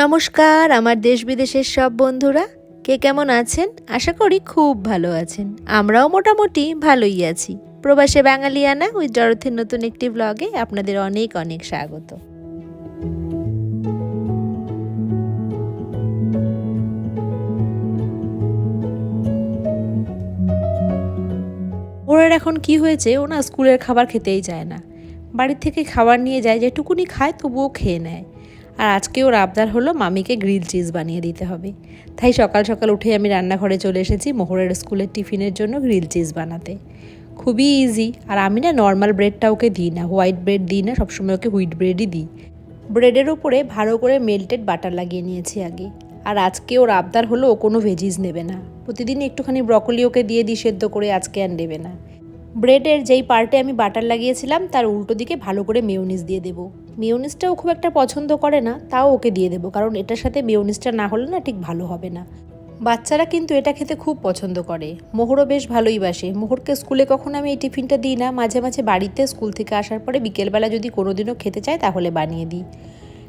নমস্কার, আমার দেশ বিদেশের সব বন্ধুরা। কে কেমন আছেন? আশা করি খুব ভালো আছেন। আমরাও মোটামুটি ভালোই আছি। প্রবাসে বাঙালিয়ানা ওই জরথের নতুন একটি ব্লগে আপনাদের অনেক অনেক স্বাগত। ওর এখন কি হয়েছে? ও না স্কুলের খাবার খেতেই চায় না। বাড়ির থেকে খাবার নিয়ে যায় যেটুকুনি খায় তবুও খেয়ে নেয়। আর আজকে ওর আবদার হলো মামিকে গ্রিল চিজ বানিয়ে দিতে হবে। তাই সকাল সকাল উঠে আমি রান্নাঘরে চলে এসেছি মোহরের স্কুলের টিফিনের জন্য গ্রিল চিজ বানাতে। খুবই ইজি আর আমি না নর্মাল ব্রেডটা ওকে দিই না হোয়াইট ব্রেড দিই না, সবসময় ওকে হুইট ব্রেডই দিই। ব্রেডের উপরে ভালো করে মেল্টেড বাটার লাগিয়ে নিয়েছি আগে। আর আজকে ওর আবদার হলো ও কোনো ভেজিস নেবে না। প্রতিদিন একটুখানি ব্রকলি ওকে দিয়ে দিই সেদ্ধ করে, আজকে আর নেবে না। ব্রেডের যেই পার্টে আমি বাটার লাগিয়েছিলাম, তার উল্টো দিকে ভালো করে মেয়োনিজ দিয়ে দেবো। মেয়োনিজটাও খুব একটা পছন্দ করে না, তাও ওকে দিয়ে দেবো, কারণ এটার সাথে মেয়োনিজটা না হলে না ঠিক ভালো হবে না। বাচ্চারা কিন্তু এটা খেতে খুব পছন্দ করে। মোহরও বেশ ভালোই বাসে। মোহরকে স্কুলে কখনো আমি এই টিফিনটা দিই না। মাঝে মাঝে বাড়িতে স্কুল থেকে আসার পরে বিকেলবেলা যদি কোনো দিনও খেতে চায় তাহলে বানিয়ে দিই।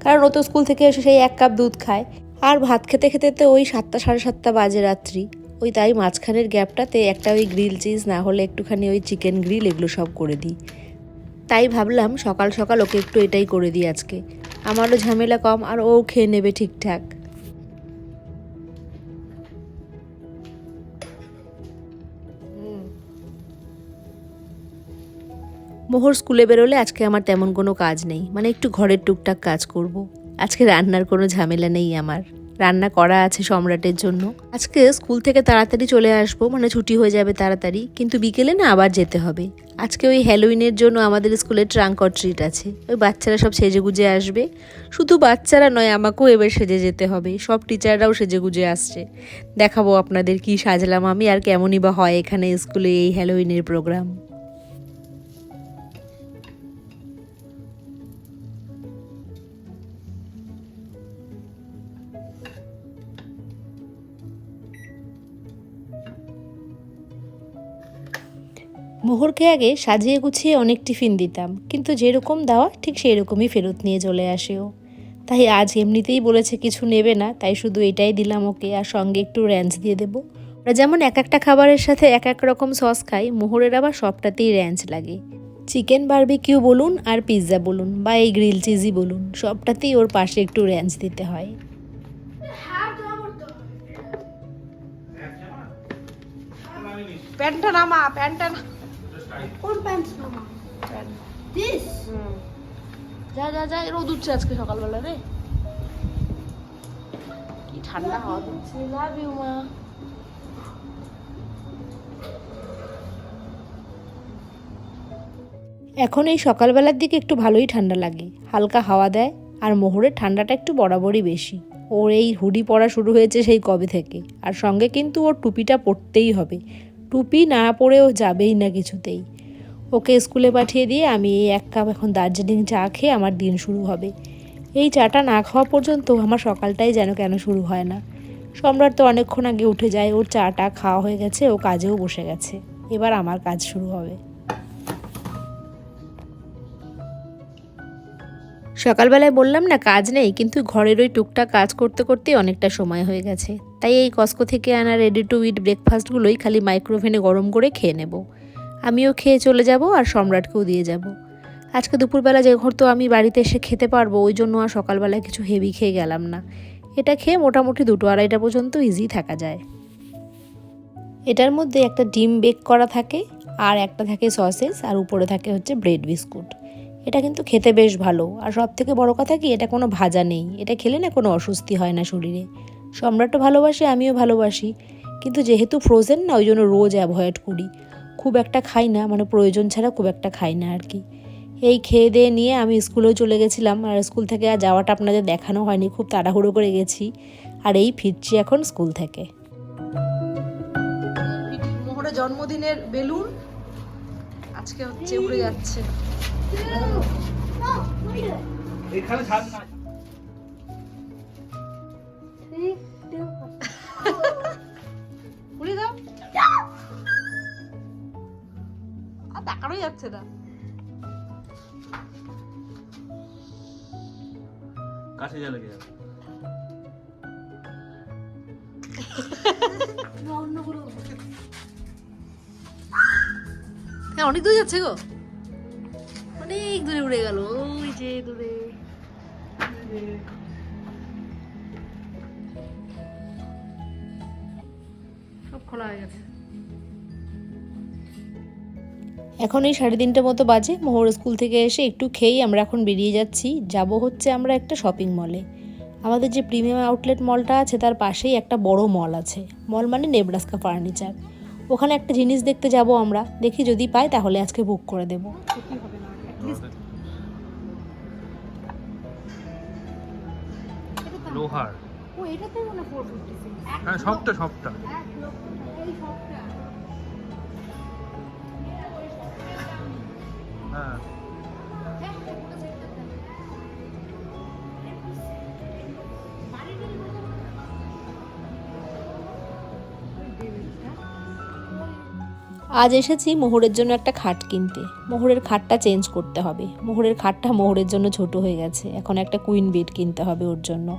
কারণ ও তো স্কুল থেকে এসে সেই এক কাপ দুধ খায়। আর ভাত খেতে খেতে তো ওই সাতটা, সাড়ে সাতটা বাজে রাত্রি। ওই তাই মাঝখানের গ্যাপটাতে একটা ওই গ্রিল চিজ না হলে একটুখানি ওই চিকেন গ্রিল এগুলো সব করে দিই। তাই ভাবলাম সকাল সকাল ওকে একটু এটাই করে দিই আজকে। আমারও ঝামেলা কম আর ও খেয়ে নেবে ঠিকঠাক। মোহর স্কুলে বেরোলে আজকে আমার তেমন কোনো কাজ নেই। মানে একটু ঘরের টুকটাক কাজ করব। আজকে রান্নার কোনো ঝামেলা নেই আমার। রান্না করা আছে সম্রাটের জন্য। আজকে স্কুল থেকে তাড়াতাড়ি চলে আসব মানে ছুটি হয়ে যাবে তাড়াতাড়ি, কিন্তু বিকেলে না আবার যেতে হবে। আজকে ওই হ্যালোইনের জন্য আমাদের স্কুলে ট্রাঙ্ক অর ট্রিট আছে। ওই বাচ্চারা সব সেজে গুজে আসবে। শুধু বাচ্চারা নয়, আমাকেও এবার সেজে যেতে হবে। সব টিচাররাও সেজে গুজে আসছে। দেখাবো আপনাদের কি সাজলাম আমি আর কেমনই বা হয় এখানে স্কুলে এই হ্যালোইনের প্রোগ্রাম। মোহরকে আগে সাজিয়ে গুছিয়ে অনেক টিফিন দিতাম। কিন্তু যেরকম দেওয়া, ঠিক সেই রকমই ফেরত নিয়ে চলে আসেও তাই আজ এমনিতেই বলেছে, কিছু নেবে না, তাই শুধু এটাই দিলাম ওকে, আর সঙ্গে একটু র্যাঞ্চ দিয়ে দেবো। ওরা যেমন এক একটা খাবারের সাথে এক এক রকম সস খায়, মোহরের আবার সবটাতেই র্যাঞ্চ লাগে। চিকেন বারবিকিউ বলুন আর পিৎজা বলুন, বা এই গ্রিল চিজই বলুন, সবটাতেই ওর পাশে একটু র্যাঞ্চ দিতে হয়। প্যান্টটা নামা না কোন প্যান্ট মামা দিস যা যা যা রোদ উঠছে আজকে সকালবেলা রে। কি ঠান্ডা হাওয়া দিচ্ছে লাভ ইউ মা। এখন এই সকালবেলার দিকে একটু ভালোই ঠান্ডা লাগে। হালকা হাওয়া দেয় আর মোহরের ঠান্ডাটা একটু বরাবরই বেশি। ওর এই হুডি পরা শুরু হয়েছে সেই কবে থেকে। আর সঙ্গে কিন্তু ওর টুপিটা পরতেই হবে। টুপি না পরেও যাবেই না কিছুতেই। ওকে স্কুলে পাঠিয়ে দিয়ে আমি এই এক কাপ এখন দার্জিলিং চা খেয়ে আমার দিন শুরু হবে। এই চাটা না খাওয়া পর্যন্ত আমার সকালটাই যেন কেন শুরু হয় না। সম্রাট তো অনেকক্ষণ আগে উঠে যায়, ওর চাটা খাওয়া হয়ে গেছে, ও কাজেও বসে গেছে। এবার আমার কাজ শুরু হবে। সকালবেলায় বললাম, না, কাজ নেই। কিন্তু ঘরের ওই টুকটাক কাজ করতে করতেই অনেকটা সময় হয়ে গেছে। তাই এই কস্কো থেকে আনা রেডি টু ইট ব্রেকফাস্টগুলোই খালি মাইক্রোভেনে গরম করে খেয়ে নেব। আমিও খেয়ে চলে যাব আর সম্রাটকেও দিয়ে যাব। আজকে দুপুরবেলা যে ঘর তো আমি বাড়িতে এসে খেতে পারব, ওই জন্য আর সকালবেলায় কিছু হেভি খেয়ে গেলাম না। এটা খেয়ে মোটামুটি দুটো আড়াইটা পর্যন্ত ইজি থাকা যায়। এটার মধ্যে একটা ডিম বেক করা থাকে, আর একটা থাকে সসেস আর উপরে থাকে হচ্ছে ব্রেড বিস্কুট এটা কিন্তু খেতে বেশ ভালো। আর সব থেকে বড় কথা কি, এটা কোনো ভাজা নেই। এটা খেলে না কোনো অস্বস্তি হয় না শরীরে। সম্রাটও ভালোবাসে, আমিও ভালোবাসি। কিন্তু যেহেতু ফ্রোজেন না ওই জন্য রোজ অ্যাভয়েড করি। খুব একটা খাই না মানে প্রয়োজন ছাড়া খুব একটা খাই না আর কি। এই খেয়ে দিয়ে নিয়ে আমি স্কুলেও চলে গেছিলাম। আর স্কুল থেকে আর যাওয়াটা আপনাদের দেখানো হয়নি, খুব তাড়াহুড়ো করে গেছি। আর এই ফিরছি এখন স্কুল থেকে। জন্মদিনের বেলুন আজকে হচ্ছে উড়ে যাচ্ছে। এখানে ছাদ না উড়ে দাও। আর যাচ্ছে না। কাছে যা লেগে যাবে না হ্যাঁ অনেক দূর যাচ্ছে গো। অনেক দূরে উড়ে গেল ওই যে দূরে। সব খোলা হয়ে গেছে। এখন এই সাড়ে তিনটে মতো বাজে মোহর স্কুল থেকে এসে একটু খেয়েই আমরা এখন বেরিয়ে যাচ্ছি। যাব হচ্ছে আমরা একটা শপিং মলে আমাদের যে প্রিমিয়াম আউটলেট মলটা আছে তার পাশেই একটা বড় মল আছে। মল মানে নেব্রাস্কা ফার্নিচার ওখানে একটা জিনিস দেখতে যাব আমরা। দেখি যদি পাই তাহলে আজকে বুক করে দেব। লোহার ও এটাতে মনে ফোর ফিফটি সিক্স হ্যাঁ সবটা সবটা। সবটা। হ্যাঁ আজ এসেছি মোহরের জন্য একটা খাট কিনতে। মোহরের খাটটা চেঞ্জ করতে হবে। মোহরের খাটটা মোহরের জন্য ছোট হয়ে গেছে। এখন একটা কুইন বেড কিনতে হবে ওর জন্য।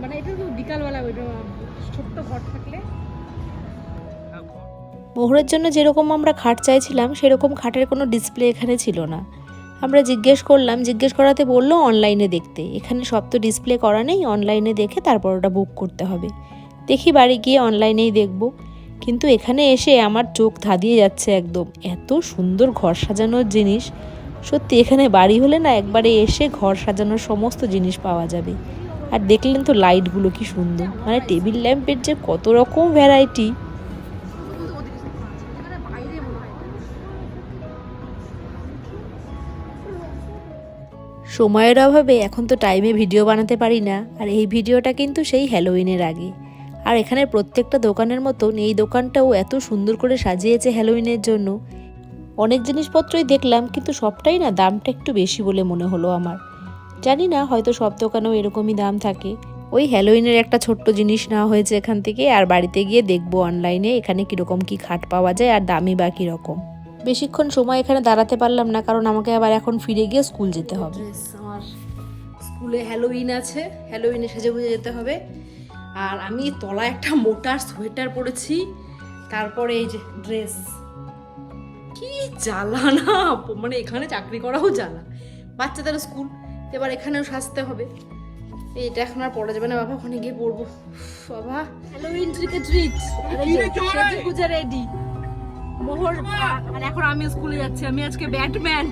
মানে এটা তো বিকালবেলা ওইটা ছোট্ট ঘর থাকলে। মোহরের জন্য যেরকম আমরা খাট চাইছিলাম, সেরকম খাটের কোনো ডিসপ্লে এখানে ছিল না। আমরা জিজ্ঞেস করলাম, জিজ্ঞেস করাতে বলল অনলাইনে দেখতে। এখানে সব তো ডিসপ্লে করা নেই অনলাইনে দেখে তারপর ওটা বুক করতে হবে। দেখি বাড়ি গিয়ে অনলাইনেই দেখব। কিন্তু এখানে এসে আমার চোখ ধাঁধিয়ে যাচ্ছে একদম। এত সুন্দর ঘর সাজানোর জিনিস। সত্যি এখানে বাড়ি হলে না একবারে এসে ঘর সাজানোর সমস্ত জিনিস পাওয়া যাবে। আর দেখলেন তো লাইটগুলো কি সুন্দর। মানে টেবিল ল্যাম্পের যে কত রকম ভ্যারাইটি সময়ের অভাবে এখন তো টাইমে ভিডিও বানাতে পারি না। আর এই ভিডিওটা কিন্তু সেই হ্যালোইনের আগে। আর এখানে প্রত্যেকটা দোকানের মতন এই দোকানটাও এত সুন্দর করে সাজিয়েছে হ্যালোইনের জন্য। অনেক জিনিসপত্রই দেখলাম, কিন্তু সবটাই না দামটা একটু বেশি বলে মনে হলো আমার। জানি না, হয়তো সব দোকানেও এরকমই দাম থাকে। ওই হ্যালোইনের একটা ছোট্ট জিনিস নেওয়া হয়েছে এখান থেকে, আর বাড়িতে গিয়ে দেখব অনলাইনে এখানে কীরকম কী খাট পাওয়া যায় আর দামি বা কীরকম। বেশিক্ষণ সময় এখানে দাঁড়াতে পারলাম না, কারণ আমাকে আবার এখন ফিরে গিয়ে স্কুল যেতে হবে। আমার স্কুলে হ্যালোউইন আছে হ্যালোউইনে সেজে গুজে যেতে হবে। আর আমি তলায় একটা মোটা সোয়েটার পরেছি, তারপরে এই যে ড্রেস। কি জ্বালা না মানে এখানে চাকরি করাও জ্বালা। বাচ্চাদের স্কুল এবার এখানেও সাজতে হবে। এইটা এখন আর পড়া যাবে না বাবা ওখানে গিয়ে পড়ব। বাবা হ্যালোউইন ট্রিকে ট্রিট সেজে গুজে রেডি মোহর আর এখন আমি স্কুলে যাচ্ছি আমি আজকে ব্যাটম্যান।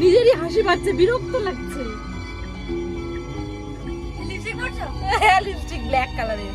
নিজেরই হাসি পাচ্ছে বিরক্ত লাগছে। লিপস্টিক করছ হ্যাঁ লিপস্টিক ব্ল্যাক কালারের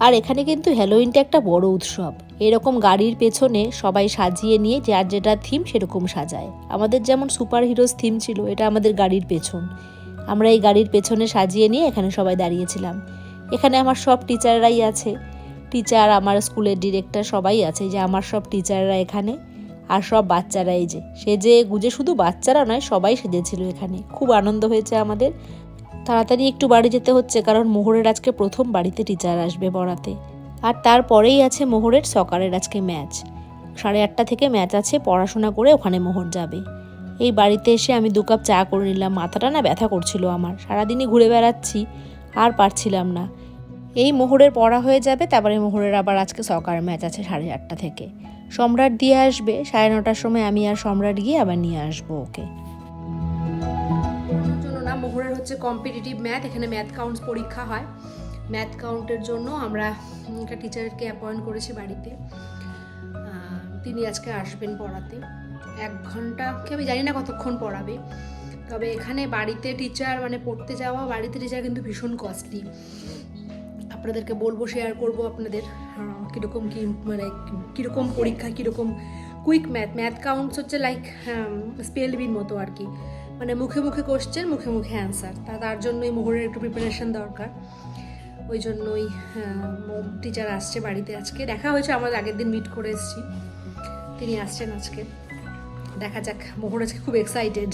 আর এখানে কিন্তু হ্যালোইনটা একটা বড় উৎসব। এরকম গাড়ির পেছনে সবাই সাজিয়ে নিয়ে যার যেটা থিম সেরকম সাজায়। আমাদের যেমন সুপার হিরোজ থিম ছিল, এটা আমাদের গাড়ির পেছন। আমরা এই গাড়ির পেছনে সাজিয়ে নিয়ে এখানে সবাই দাঁড়িয়েছিলাম। এখানে আমার সব টিচাররাই আছে। টিচার আমার স্কুলের ডিরেক্টর সবাই আছে যে আমার সব টিচাররা এখানে। আর সব বাচ্চারা এই যে সেজে গুজে শুধু বাচ্চারা নয়, সবাই সেজেছিল এখানে। খুব আনন্দ হয়েছে আমাদের। তাড়াতাড়ি একটু বাড়ি যেতে হচ্ছে কারণ মোহরের আজকে প্রথম বাড়িতে টিচার আসবে পড়াতে আর তারপরেই আছে মোহরের সকারের আজকে ম্যাচ সাড়ে আটটা থেকে ম্যাচ আছে, পড়াশোনা করে ওখানে মোহর যাবে। এই বাড়িতে এসে আমি দু কাপ চা করে নিলাম, মাথাটা না ব্যথা করছিল আমার। সারাদিনই ঘুরে বেড়াচ্ছি, আর পারছিলাম না। এই মোহরের পড়া হয়ে যাবে, তারপরে মোহরের আবার আজকে সকার ম্যাচ আছে সাড়ে আটটা থেকে। সম্রাট দিয়ে আসবে, সাড়ে নটার সময় আমি আর সম্রাট গিয়ে আবার নিয়ে আসব ওকে। হচ্ছে কম্পিটিটিভ ম্যাথ এখানে ম্যাথ কাউন্টস পরীক্ষা হয়। ম্যাথ কাউন্টের জন্য আমরা একটা টিচারকে অ্যাপয়েন্ট করেছি বাড়িতে। তিনি আজকে আসবেন পড়াতে। এক ঘণ্টা কি আমি জানি না কতক্ষণ পড়াবে। তবে এখানে বাড়িতে টিচার মানে পড়তে যাওয়া বাড়িতে টিচার কিন্তু ভীষণ কস্টলি আপনাদেরকে বলব শেয়ার করব আপনাদের কীরকম কি মানে কীরকম পরীক্ষা, কীরকম কুইক ম্যাথ ম্যাথ কাউন্টস হচ্ছে লাইক স্পেল বিন মতো আর কি। মানে মুখে মুখে কোশ্চেন মুখে মুখে অ্যান্সার তা তার জন্যই মোহরের একটু প্রিপারেশন দরকার। ওই জন্যই টিচার আসছে বাড়িতে আজকে। দেখা হয়েছে আমাদের আগের দিন মিট করে এসেছি। তিনি আসছেন আজকে। দেখা যাক, মোহর আজকে খুব এক্সাইটেড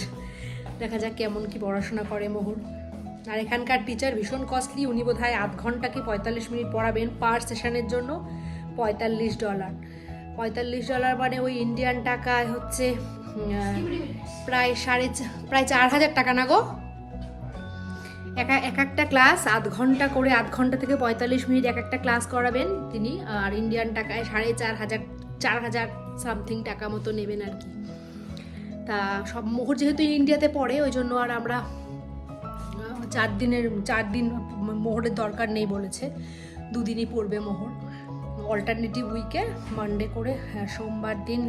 দেখা যাক কেমন কি পড়াশোনা করে মোহর। আর এখানকার টিচার ভীষণ কস্টলি উনি বোধ হয় আধ ঘণ্টা কি পঁয়তাল্লিশ মিনিট পড়াবেন পার সেশনের জন্য। পঁয়তাল্লিশ ডলার পঁয়তাল্লিশ ডলার মানে ওই ইন্ডিয়ান টাকায় হচ্ছে প্রায় সাড়ে প্রায় চার হাজার টাকা না গো? এক এক একটা ক্লাস আধ ঘণ্টা করে, আধ ঘণ্টা থেকে পঁয়তাল্লিশ মিনিট এক একটা ক্লাস করাবেন তিনি, আর ইন্ডিয়ান টাকায় সাড়ে চার হাজার চার হাজার সামথিং টাকা মতো নেবেন আর কি। তা সব মোহর যেহেতু ইন্ডিয়াতে পড়ে, ওই জন্য আর আমরা চার দিনের, চার দিন মোহরের দরকার নেই বলেছে। দুদিনই পড়বে মোহর। অল্টারনেটিভ উইকে মানডে করে হ্যাঁ, সোমবার দিন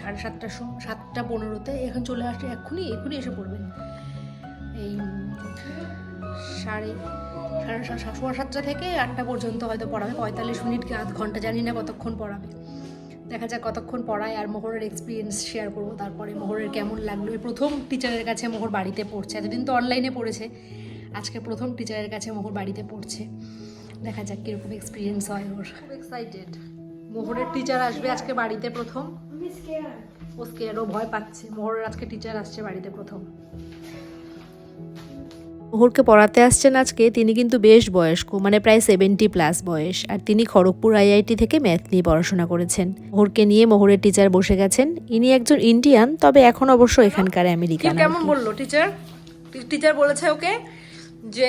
সাড়ে সময় সাতটা পনেরোতে এখন চলে আসলে এক্ষুনি এক্ষুনি এসে পড়বেন। এই সাড়ে সাড়ে সোয়া সাতটা থেকে আটটা পর্যন্ত হয়তো পড়াবে পঁয়তাল্লিশ মিনিট কি আধ ঘণ্টা জানি না কতক্ষণ পড়াবে। দেখা যাক কতক্ষণ পড়ায় আর মোহরের এক্সপিরিয়েন্স শেয়ার করব তারপরে মোহরের কেমন লাগল। প্রথম টিচারের কাছে মোহর বাড়িতে পড়ছে এতদিন তো অনলাইনে পড়েছে আজকে প্রথম টিচারের কাছে মোহর বাড়িতে পড়ছে। দেখা যাক কীরকম এক্সপিরিয়েন্স হয় ওর। খুব এক্সাইটেড মোহরের টিচার আসবে আজকে বাড়িতে প্রথম। ও স্কেয়ার ও ভয় পাচ্ছে। মোহরের আজকে টিচার আসছে বাড়িতে প্রথম। মোহরকে পড়াতে আসছেন আজকে তিনি কিন্তু বেশ বয়স্ক মানে প্রায় সেভেন্টি প্লাস বয়স। আর তিনি খড়গপুর আইআইটি থেকে ম্যাথ নিয়ে পড়াশোনা করেছেন। মোহরকে নিয়ে মোহরের টিচার বসে গেছেন। ইনি একজন ইন্ডিয়ান তবে এখন অবশ্য এখানকার আমেরিকান কেমন বলল টিচার টিচার বলেছে ওকে যে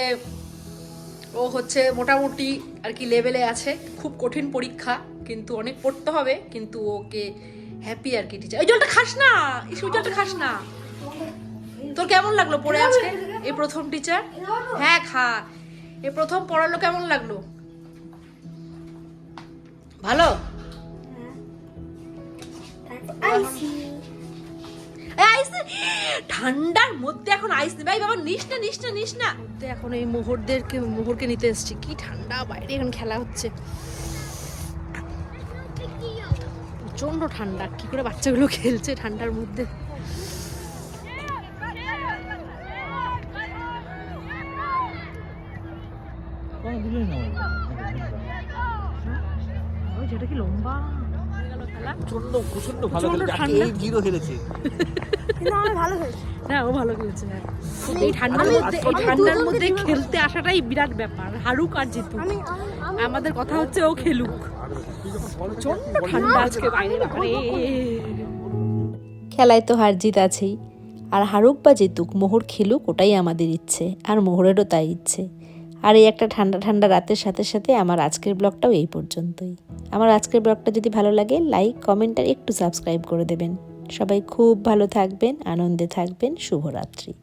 ও হচ্ছে মোটামুটি আর কি লেভেলে আছে। খুব কঠিন পরীক্ষা, কিন্তু অনেক পড়তে হবে, কিন্তু ওকে হ্যাপি আর কি টিচার এই জলটা খাস না! এই ওই জলটা খাস না! তোর কেমন লাগল পড়ে আজকে? এই প্রথম টিচার হ্যাঁ খা। এ প্রথম পড়ালো কেমন লাগল? ভালো? ঠান্ডার মধ্যে এখন আইস ভাই বাবা নিস না নিস না নিস না। মধ্যে এখন এই মোহরদেরকে মোহরকে নিতে এসেছি। কি ঠান্ডা বাইরে এখন খেলা হচ্ছে। প্রচণ্ড ঠান্ডা। কি করে বাচ্চাগুলো খেলছে ঠান্ডার মধ্যে? ওই যেটা কি লম্বা? হয়ে প্রচণ্ড প্রচণ্ড ভালো খেলেছে। এই জিরো খেলেছে। কিন্তু আমার ভালো হয়েছে হ্যাঁ ও ভালো খেলছে হ্যাঁ। এই ঠান্ডার মধ্যে এই ঠান্ডার মধ্যে খেলতে আসাটাই বিরাট ব্যাপার হারুক আর আমি আমাদের কথা হচ্ছে ও খেলুক। প্রচণ্ড ঠান্ডা আজকে বাইরে খেলায় তো হার জিত আছেই। আর হারুক বা জিতুক মোহর খেলুক ওটাই আমাদের ইচ্ছে। আর মোহরেরও তাই ইচ্ছে। আর এই একটা ঠান্ডা ঠান্ডা রাতের সাথে সাথে আমার আজকের ব্লগটাও এই পর্যন্তই। আমার আজকের ব্লগটা যদি ভালো লাগে লাইক কমেন্ট আর একটু সাবস্ক্রাইব করে দেবেন। সবাই খুব ভালো থাকবেন, আনন্দে থাকবেন, শুভরাত্রি।